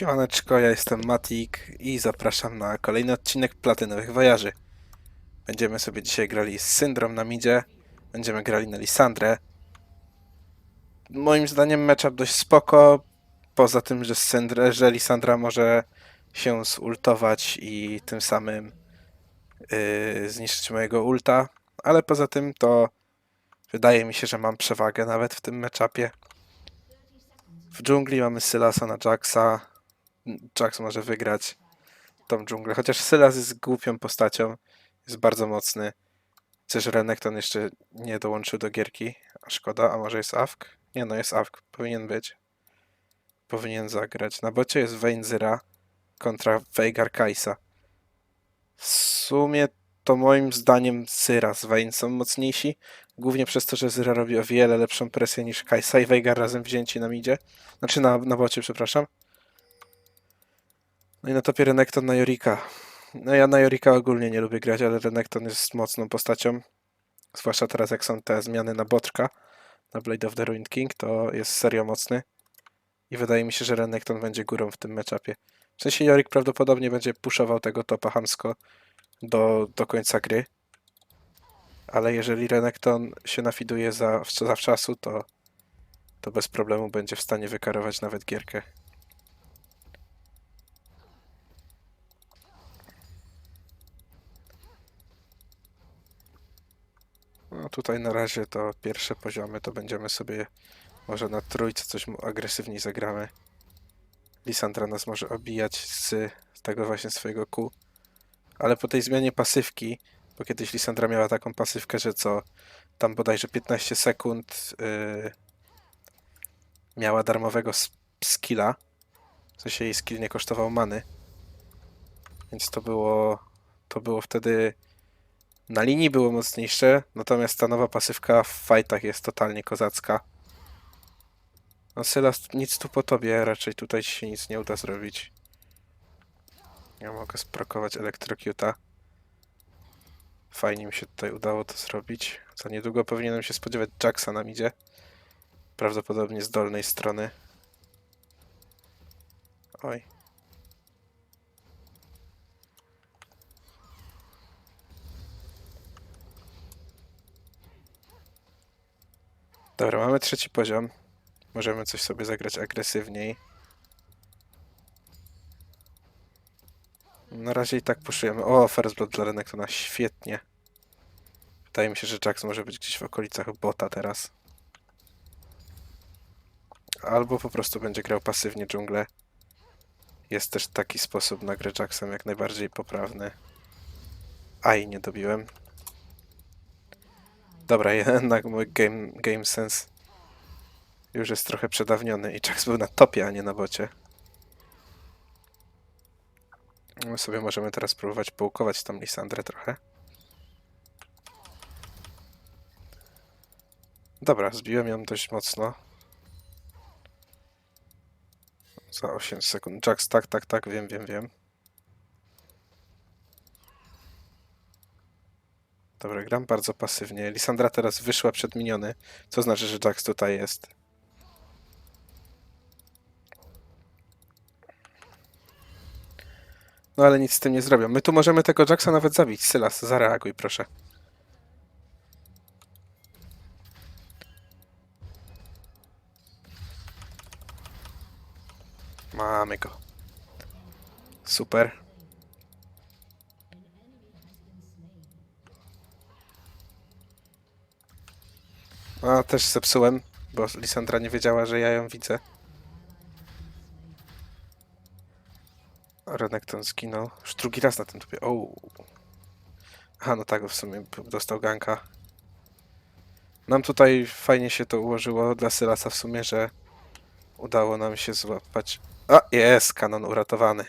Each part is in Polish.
Siemaneczko, ja jestem Matik i zapraszam na kolejny odcinek Platynowych Wojaży. Będziemy sobie dzisiaj grali z Syndrom na midzie, będziemy grali na Lisandrę. Moim zdaniem matchup dość spoko, poza tym, że, Syndra, że Lisandra może się zultować i tym samym yy, zniszczyć mojego ulta, ale poza tym to wydaje mi się, że mam przewagę nawet w tym matchupie. W dżungli mamy Sylasa na Jaxa. Jax może wygrać tą dżunglę. Chociaż Sylas jest głupią postacią. Jest bardzo mocny. Chcesz Renekton jeszcze nie dołączył do gierki. A szkoda, a może jest Awk? Nie no, jest Awk. Powinien być. Powinien zagrać. Na bocie jest Vayne Zyra kontra Veigar Kaisa. W sumie to moim zdaniem Syra z Vayne są mocniejsi. Głównie przez to, że Zyra robi o wiele lepszą presję niż Kaisa i Veigar razem wzięci na midzie. Znaczy na, na bocie, przepraszam. No i na topie Renekton na Jorika. No ja na Jorika ogólnie nie lubię grać, ale Renekton jest mocną postacią. Zwłaszcza teraz jak są te zmiany na Boczka, na Blade of the Ruined King, to jest serio mocny. I wydaje mi się, że Renekton będzie górą w tym matchupie. W sensie Jorik prawdopodobnie będzie puszował tego topa hamsko do, do końca gry. Ale jeżeli Renekton się nafiduje za, zawczasu, to, to bez problemu będzie w stanie wykarować nawet gierkę. No tutaj na razie to pierwsze poziomy to będziemy sobie może na trójce coś mu agresywniej zagramy. Lisandra nas może obijać z tego właśnie swojego Q. Ale po tej zmianie pasywki, bo kiedyś Lisandra miała taką pasywkę, że co tam bodajże 15 sekund yy, miała darmowego skilla. W sensie jej skill nie kosztował many. Więc to było to było wtedy na linii było mocniejsze, natomiast ta nowa pasywka w fightach jest totalnie kozacka. No Sylas, nic tu po tobie, raczej tutaj się nic nie uda zrobić. Ja mogę sprokować Electrocuta. Fajnie mi się tutaj udało to zrobić. Za niedługo powinienem się spodziewać Jacksa na midzie. Prawdopodobnie z dolnej strony. Oj. Dobra, mamy trzeci poziom. Możemy coś sobie zagrać agresywniej. Na razie i tak puszujemy. O, First Blood dla Renektona, świetnie. Wydaje mi się, że Jax może być gdzieś w okolicach bota teraz. Albo po prostu będzie grał pasywnie dżunglę. Jest też taki sposób na grę Jacksem jak najbardziej poprawny. Aj, nie dobiłem. Dobra, jednak mój game, game sense już jest trochę przedawniony i Jax był na topie, a nie na bocie. My sobie możemy teraz próbować połkować tam Lisandrę trochę. Dobra, zbiłem ją dość mocno. Za 8 sekund. Jax, tak, tak, tak, wiem, wiem, wiem. Dobra, gram bardzo pasywnie. Lisandra teraz wyszła przed miniony, co znaczy, że Jax tutaj jest. No ale nic z tym nie zrobią. My tu możemy tego Jacksa nawet zabić. Sylas, zareaguj proszę. Mamy go. Super. A, też zepsułem, bo Lisandra nie wiedziała, że ja ją widzę. Renekton zginął. Już drugi raz na tym topie. O. Aha, no tak, w sumie dostał ganka. Nam tutaj fajnie się to ułożyło dla Sylasa w sumie, że udało nam się złapać. A, jest, kanon uratowany.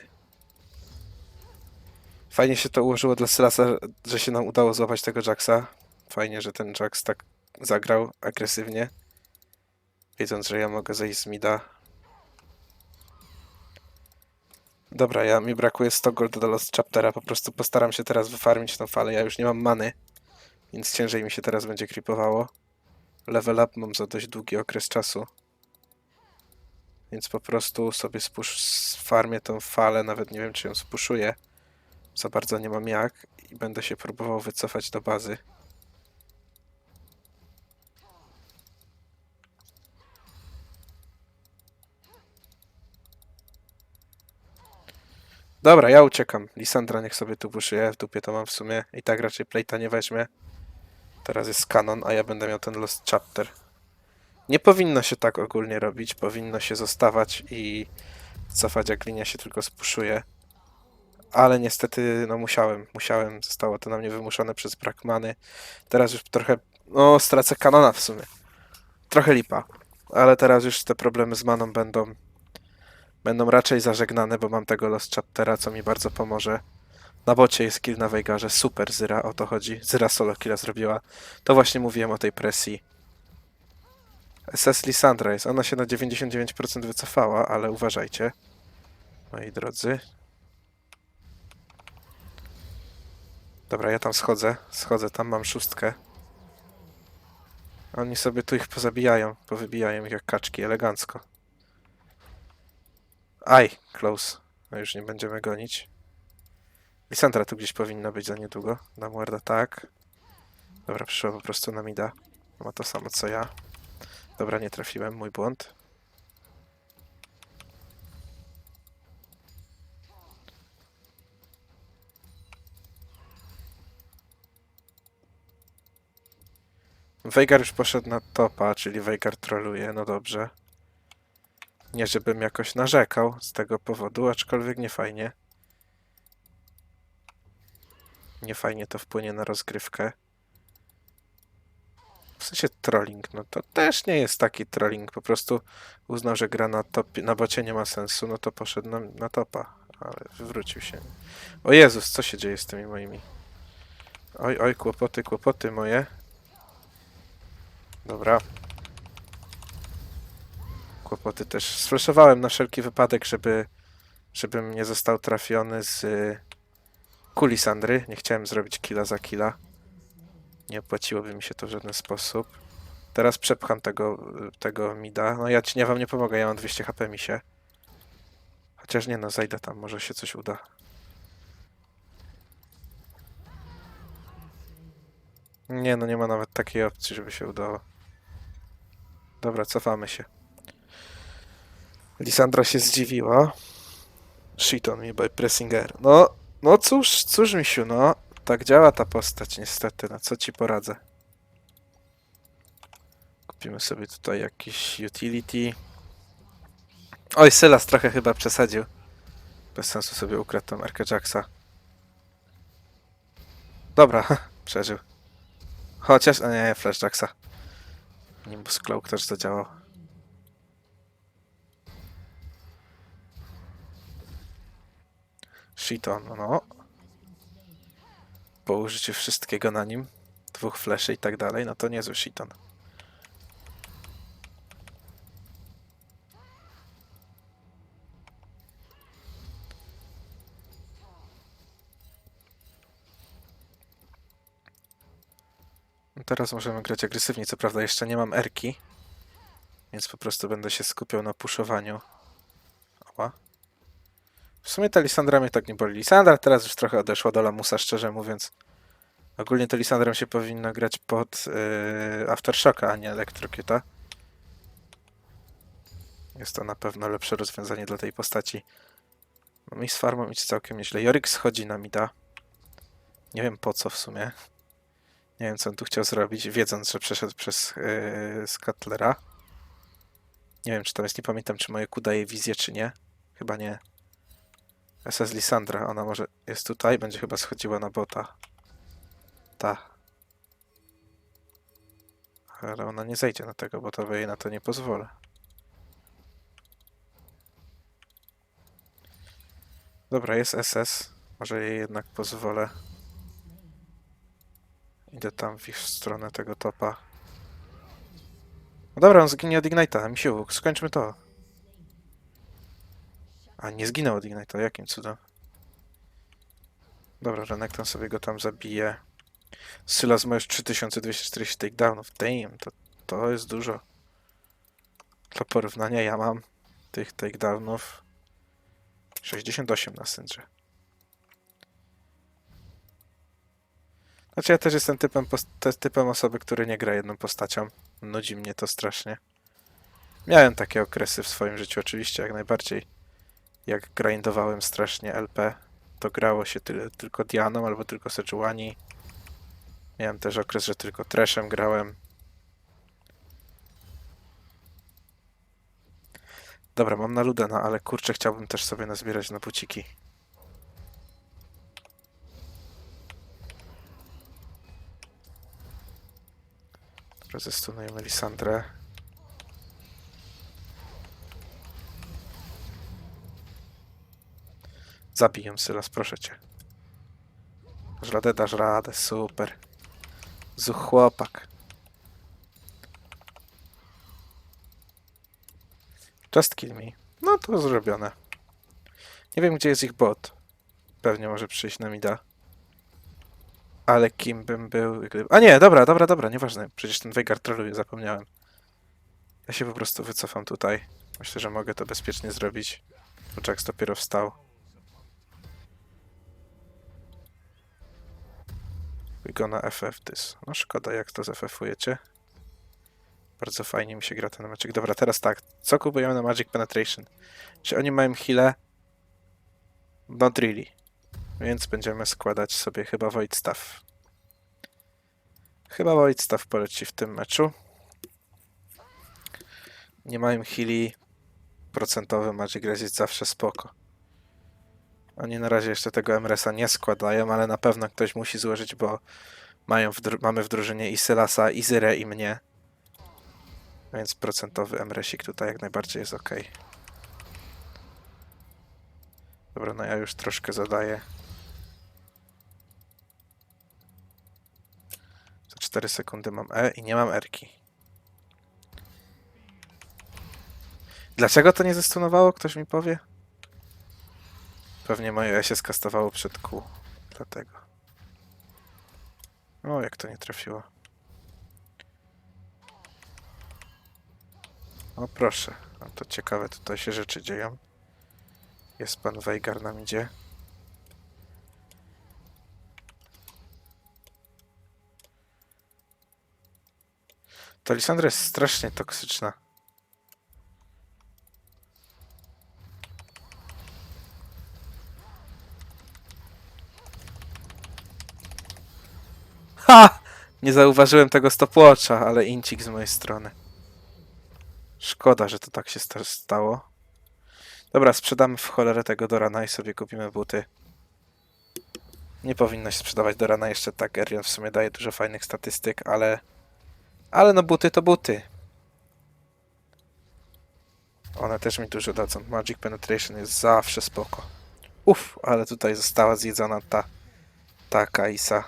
Fajnie się to ułożyło dla Sylasa, że się nam udało złapać tego Jacksa. Fajnie, że ten Jax tak zagrał agresywnie. Wiedząc, że ja mogę zejść z mida. Dobra, ja mi brakuje 100 gold do Lost Chaptera, po prostu postaram się teraz wyfarmić tą falę, ja już nie mam many, więc ciężej mi się teraz będzie creepowało. Level up mam za dość długi okres czasu. Więc po prostu sobie spusz farmię tą falę, nawet nie wiem czy ją spuszuję. Za bardzo nie mam jak i będę się próbował wycofać do bazy. Dobra, ja uciekam. Lisandra niech sobie tu buszuje, w dupie to mam w sumie. I tak raczej Playta nie weźmie. Teraz jest kanon, a ja będę miał ten Lost Chapter. Nie powinno się tak ogólnie robić, powinno się zostawać i cofać jak linia się tylko spuszuje. Ale niestety, no musiałem, musiałem, zostało to na mnie wymuszone przez brak many. Teraz już trochę, no stracę kanona w sumie. Trochę lipa, ale teraz już te problemy z maną będą będą raczej zażegnane, bo mam tego Lost Chaptera, co mi bardzo pomoże. Na bocie jest kill na Veigarze, super Zyra, o to chodzi. Zyra solo killa zrobiła. To właśnie mówiłem o tej presji. SS Lisandra jest, ona się na 99% wycofała, ale uważajcie, moi drodzy. Dobra, ja tam schodzę, schodzę, tam mam szóstkę. Oni sobie tu ich pozabijają, powybijają ich jak kaczki, elegancko. Aj, close. No już nie będziemy gonić. Lisandra tu gdzieś powinna być za niedługo. Na muerda tak. Dobra, przyszła po prostu na mida. Ma to samo co ja. Dobra, nie trafiłem, mój błąd. Veigar już poszedł na topa, czyli Veigar troluje, no dobrze. Nie żebym jakoś narzekał z tego powodu, aczkolwiek nie fajnie. Nie fajnie to wpłynie na rozgrywkę. W sensie trolling, no to też nie jest taki trolling. Po prostu uznał, że gra na, top, na bocie nie ma sensu, no to poszedł na, na topa. Ale wywrócił się. O Jezus, co się dzieje z tymi moimi? Oj, oj, kłopoty, kłopoty moje. Dobra. Kłopoty też. Sfleszowałem na wszelki wypadek, żeby żebym nie został trafiony z y, kuli Sandry. Nie chciałem zrobić killa za killa. Nie opłaciłoby mi się to w żaden sposób. Teraz przepcham tego, tego mida. No ja ci nie wam nie pomogę, ja mam 200 HP mi się. Chociaż nie no, zajdę tam, może się coś uda. Nie no, nie ma nawet takiej opcji, żeby się udało. Dobra, cofamy się. Lisandra się zdziwiła. Shit on me by pressing R. No, no cóż, cóż misiu, no. Tak działa ta postać niestety, no co ci poradzę. Kupimy sobie tutaj jakiś utility. Oj, Sylas trochę chyba przesadził. Bez sensu sobie ukradł tą Arkę Jacksa. Dobra, przeżył. Chociaż, a nie, Flash Jacksa. Nimbus Cloak też zadziałał. Shiton, no. Po użyciu wszystkiego na nim, dwóch fleszy i tak dalej, no to niezły Shiton. No Teraz możemy grać agresywnie, co prawda jeszcze nie mam erki, więc po prostu będę się skupiał na puszowaniu. W sumie ta Lisandra mnie tak nie boli. Lisandra teraz już trochę odeszła do lamusa, szczerze mówiąc. Ogólnie to Lisandrą się powinno grać pod yy, Aftershocka, a nie Electrocuta. Jest to na pewno lepsze rozwiązanie dla tej postaci. No mi z farmą idzie całkiem nieźle. Jorik schodzi na mida. Nie wiem po co w sumie. Nie wiem co on tu chciał zrobić, wiedząc, że przeszedł przez yy, Scutlera. Nie wiem czy tam jest, nie pamiętam czy moje Q daje wizję czy nie. Chyba nie. SS Lisandra, ona może jest tutaj, będzie chyba schodziła na bota. Ta. Ale ona nie zejdzie na tego bota, bo jej na to nie pozwolę. Dobra, jest SS. Może jej jednak pozwolę. Idę tam w ich stronę tego topa. No dobra, on zginie od Ignite'a, misiu, skończmy to. A, nie zginął od Ignite'a, jakim cudem? Dobra, Renekton sobie go tam zabije. Sylas ma już 3240 takedownów. Damn, to, to jest dużo. Dla porównania ja mam tych takedownów. 68 na syndrze. Znaczy ja też jestem typem, typem osoby, który nie gra jedną postacią. Nudzi mnie to strasznie. Miałem takie okresy w swoim życiu oczywiście, jak najbardziej. Jak grindowałem strasznie LP, to grało się tyle, tylko Dianą albo tylko Sejuani. Miałem też okres, że tylko Trashem grałem. Dobra, mam na Ludena, ale kurczę, chciałbym też sobie nazbierać na buciki. Dobra, zestunujemy Lisandrę. Zabij ją, Sylas, proszę cię. Dasz dasz radę, super. Zuch chłopak. Just kill me. No to zrobione. Nie wiem, gdzie jest ich bot. Pewnie może przyjść na mida. Ale kim bym był... Gdyby... A nie, dobra, dobra, dobra, nieważne. Przecież ten Veigar troluje, zapomniałem. Ja się po prostu wycofam tutaj. Myślę, że mogę to bezpiecznie zrobić. Bo Jax dopiero wstał. We gonna FF this. No szkoda, jak to zFF-ujecie. Bardzo fajnie mi się gra ten meczek. Dobra, teraz tak. Co kupujemy na Magic Penetration? Czy oni mają healę? Not really. Więc będziemy składać sobie chyba Void Staff. Chyba Void Staff poleci w tym meczu. Nie mają heali. Procentowy Magic Res jest zawsze spoko. Oni na razie jeszcze tego MRS-a nie składają, ale na pewno ktoś musi złożyć, bo mają w mamy w drużynie i Sylasa, i i mnie. Więc procentowy MRS-ik tutaj jak najbardziej jest ok. Dobra, no ja już troszkę zadaję. Za 4 sekundy mam E i nie mam Erki. Dlaczego to nie zestunowało? Ktoś mi powie? Pewnie moje się skastowało przed Q. Dlatego. O, jak to nie trafiło. O, proszę. No to ciekawe, tutaj się rzeczy dzieją. Jest pan Weigar nam idzie. To Lisandra jest strasznie toksyczna. Ha! Nie zauważyłem tego stopwatcha, ale incik z mojej strony. Szkoda, że to tak się sta- stało. Dobra, sprzedamy w cholerę tego Dorana i sobie kupimy buty. Nie powinno się sprzedawać Dorana jeszcze tak. Erion w sumie daje dużo fajnych statystyk, ale... Ale no buty to buty. One też mi dużo dadzą. Magic Penetration jest zawsze spoko. Uff, ale tutaj została zjedzona ta... Ta Kaisa.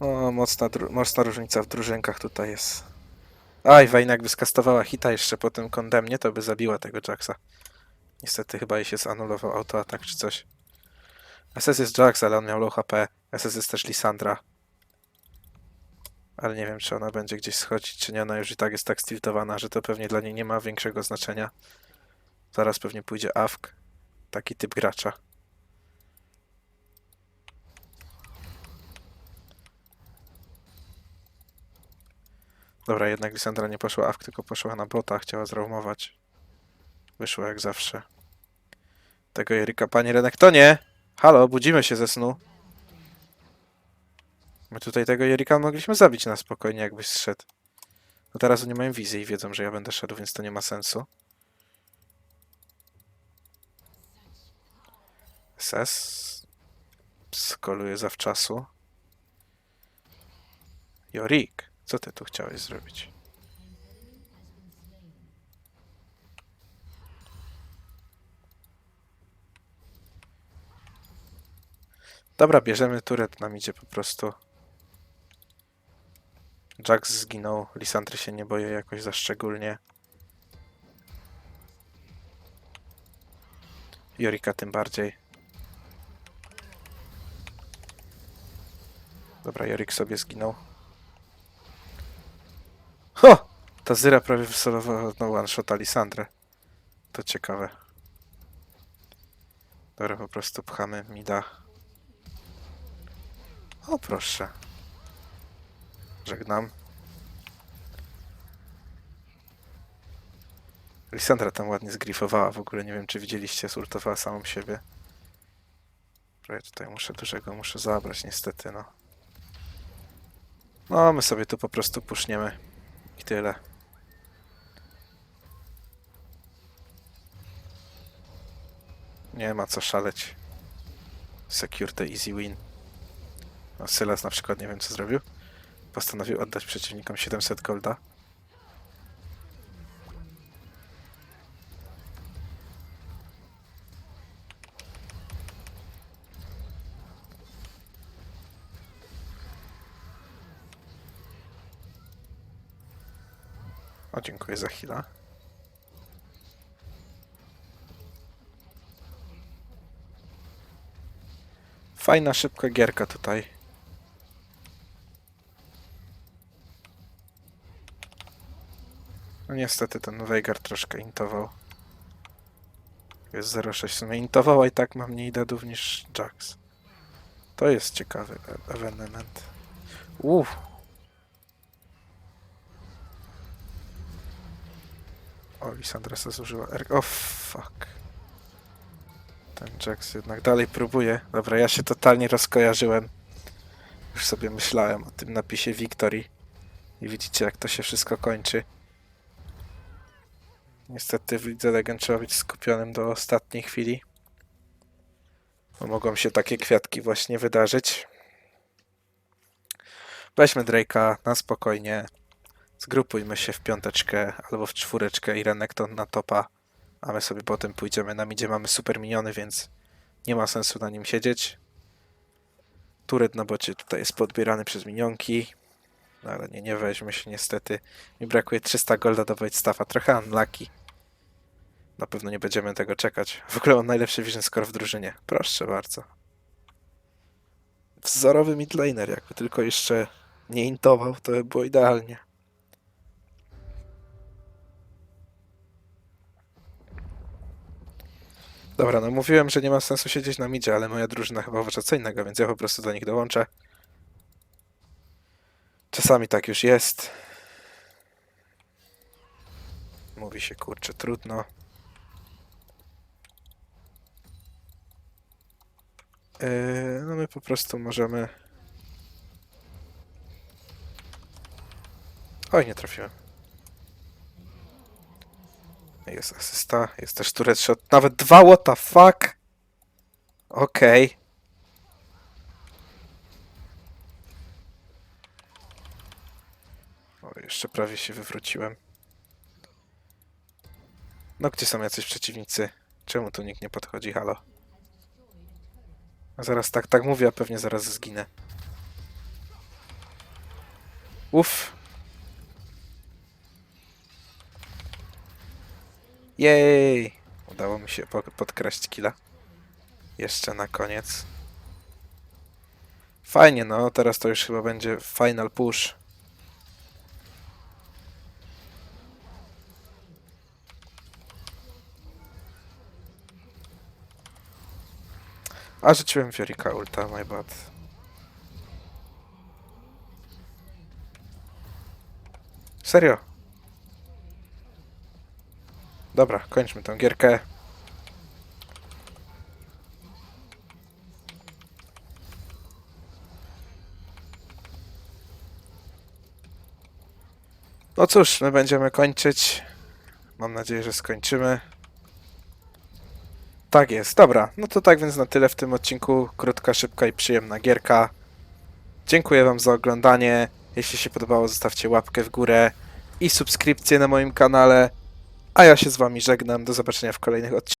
O, mocna, mocna różnica w drużynkach tutaj jest. Aj, Wayne jakby skastowała hita jeszcze po tym kondemnie, to by zabiła tego Jacksa. Niestety chyba jej się zanulował autoatak czy coś. SS jest Jax, ale on miał low HP. SS jest też Lisandra. Ale nie wiem, czy ona będzie gdzieś schodzić, czy nie. Ona już i tak jest tak stiltowana, że to pewnie dla niej nie ma większego znaczenia. Zaraz pewnie pójdzie AFK. Taki typ gracza. Dobra, jednak Lisandra nie poszła AFK, tylko poszła na bota, chciała zraumować. Wyszło jak zawsze. Tego Jerika, panie nie! Halo, budzimy się ze snu. My tutaj tego Jerika mogliśmy zabić na spokojnie, jakbyś zszedł. No teraz oni mają wizję i wiedzą, że ja będę szedł, więc to nie ma sensu. SS. Skoluje zawczasu. Jorik, co ty tu chciałeś zrobić? Dobra, bierzemy turet, nam idzie po prostu. Jax zginął, Lisandry się nie boję jakoś za szczególnie. Jorika tym bardziej. Dobra, Jorik sobie zginął. Ho! Ta Zyra prawie wysolowała no one shot Alisandrę. To ciekawe. Dobra, po prostu pchamy mida. O proszę. Żegnam. Lisandra tam ładnie zgrifowała, w ogóle nie wiem czy widzieliście, zultowała samą siebie. Ja tutaj muszę dużego, muszę zabrać niestety, no. No, my sobie tu po prostu puszniemy. I tyle. Nie ma co szaleć. Secure the easy win. A Sylas na przykład nie wiem co zrobił. Postanowił oddać przeciwnikom 700 golda. O, dziękuję za chwilę. Fajna, szybka gierka tutaj. No niestety ten Veigar troszkę intował. Jest 0,6 w sumie. Intował, a i tak ma mniej deadów niż Jax. To jest ciekawy e- ewenement. Uff. O, Lisandra se zużyła. O, fuck. Ten Jax jednak dalej próbuje. Dobra, ja się totalnie rozkojarzyłem. Już sobie myślałem o tym napisie Victory. I widzicie, jak to się wszystko kończy. Niestety w Lidze Legend trzeba być skupionym do ostatniej chwili. Bo mogą się takie kwiatki właśnie wydarzyć. Weźmy Drake'a na spokojnie. Zgrupujmy się w piąteczkę albo w czwóreczkę i Renekton na topa. A my sobie potem pójdziemy na midzie. Mamy super miniony, więc nie ma sensu na nim siedzieć. Turet na bocie tutaj jest podbierany przez minionki. No ale nie, nie weźmie się niestety. Mi brakuje 300 golda do Staffa. Trochę unlucky. Na pewno nie będziemy tego czekać. W ogóle on najlepszy vision score w drużynie. Proszę bardzo. Wzorowy midlaner. Jakby tylko jeszcze nie intował, to by było idealnie. Dobra, no mówiłem, że nie ma sensu siedzieć na midzie, ale moja drużyna chyba uważa co innego, więc ja po prostu do nich dołączę. Czasami tak już jest. Mówi się, kurczę, trudno. Yy, no my po prostu możemy... Oj, nie trafiłem. Jest asysta, jest też turret shot. Nawet dwa, what the fuck? Okej. O, jeszcze prawie się wywróciłem. No gdzie są jacyś przeciwnicy? Czemu tu nikt nie podchodzi? Halo? A zaraz tak, tak mówię, a pewnie zaraz zginę. Uff. Jej! Udało mi się po- podkraść killa. Jeszcze na koniec. Fajnie, no teraz to już chyba będzie final push. A rzuciłem Fiorika ulta, my bad. Serio? Dobra, kończmy tą gierkę. No cóż, my będziemy kończyć. Mam nadzieję, że skończymy. Tak jest, dobra. No to tak więc na tyle w tym odcinku. Krótka, szybka i przyjemna gierka. Dziękuję Wam za oglądanie. Jeśli się podobało, zostawcie łapkę w górę i subskrypcję na moim kanale. A ja się z Wami żegnam. Do zobaczenia w kolejnych odcinkach.